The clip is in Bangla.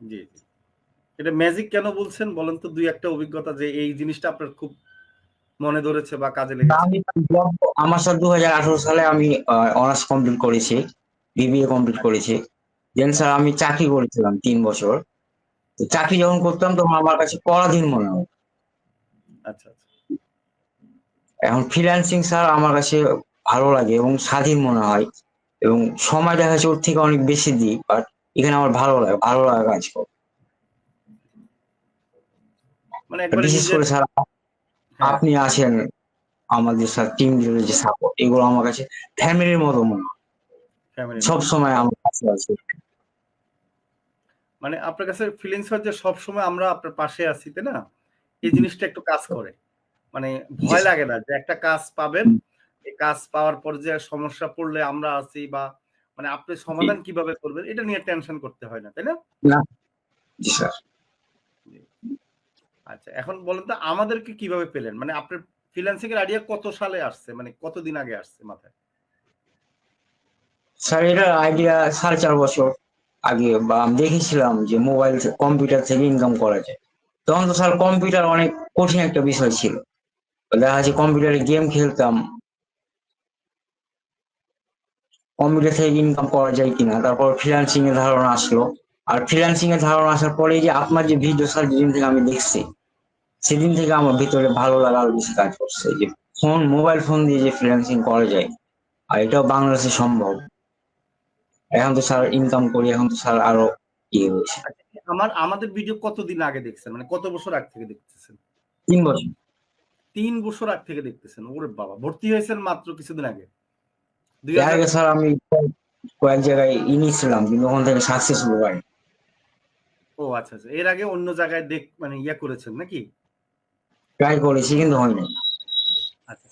জি, জি। এটা ম্যাজিক কেন বলছেন? বলেন তো ২-১ টা অভিজ্ঞতা যে এই জিনিসটা আপনার খুব মনে ধরেছে বা কাজে লেগেছে? আমি আমার স্যার ২০১৮ সালে আমি অনার্স কমপ্লিট করেছি। বিবিএ কমপ্লিট করেছি। দেন স্যার আমি চাকরি করেছিলাম তিন বছর। তো চাকরি যখন করতাম তখন আমার কাছে পরাধীন মনে হতো। আচ্ছা, আচ্ছা। এখন ফ্রিল্যান্সিং স্যার আমার কাছে ভালো লাগে এবং স্বাধীন মনে হয় এবং সময় দেখা যাচ্ছে ওর থেকে অনেক বেশি দিই। বাট এখানে আমার ভালো লাগে, ভালো লাগা কাজ করে। মানে বিশেষ করে স্যার হ্যাঁ। আপনি আছেন আমাদের স্যার টিম লিডারের যে সাপোর্ট এগুলো আমার কাছে ফ্যামিলির মতো মনে হয়। ফ্যামিলি সবসময় আমার কাছে আছে। মানে আপনার কাছে ফিলিংস হয় যে সবসময় আমরা আপনার পাশে আছি, তাই না? এই জিনিসটা একটু কাজ করে। মানে ভয় লাগে না যে একটা কাজ পাবেন। এই কাজ পাওয়ার পর যে সমস্যা পড়লে আমরা আছি বা মানে আপনি সমাধান কীভাবে করবেন এটা নিয়ে টেনশন করতে হয় না, তাই না? জি স্যার। আচ্ছা এখন বলেন তো আমাদেরকে কীভাবে পেলেন? মানে আপনার ফ্রিল্যান্সিং এর আইডিয়া কত সালে আসছে? মানে কতদিন আগে আসছে মাথায়? স্যার এটার আইডিয়া ৪.৫ বছর আগে বা আমি দেখেছিলাম যে মোবাইল কম্পিউটার থেকে ইনকাম করা যায়। তখন তো স্যার কম্পিউটার অনেক কঠিন একটা বিষয় ছিল। দেখা যাচ্ছে কম্পিউটারে গেম খেলতাম। কম্পিউটার থেকে ইনকাম করা যায় কিনা। তারপর ফ্রিল্যান্সিং এর ধারণা আসলো। আর ফ্রিল্যান্সিং এর ধারণা আসার পরে যে আপনার যে ভিডিও স্যার যেদিন থেকে আমি দেখছি, সেদিন থেকে আমার ভিতরে ভালো লাগা আরও বেশি কাজ করছে। যে ফোন মোবাইল ফোন দিয়ে যে ফ্রিল্যান্সিং করা যায়। আর এটাও বাংলাদেশে সম্ভব। এখন তো স্যার ইনকাম করি, এখন তো স্যার আরও ইয়ে হয়েছে। আমার আমাদের ভিডিও কতদিন আগে দেখছেন? মানে কত বছর আগ থেকে দেখতেছেন? তিন বছর। তিন বছর আগ থেকে দেখতেছেন। ওরে বাবা! ভর্তি হয়েছেন মাত্র কিছুদিন আগে। এর আগে স্যার আমি কয়েক কয়েক জায়গায় ই নিয়েছিলাম কিন্তু ওখান থেকে সাকসেসফুল হয়নি। ও আচ্ছা, আচ্ছা। এর আগে অন্য জায়গায় দেখ মানে ইয়া করেছেন নাকি? ট্রাই করেছি কিন্তু হয়নি। আচ্ছা।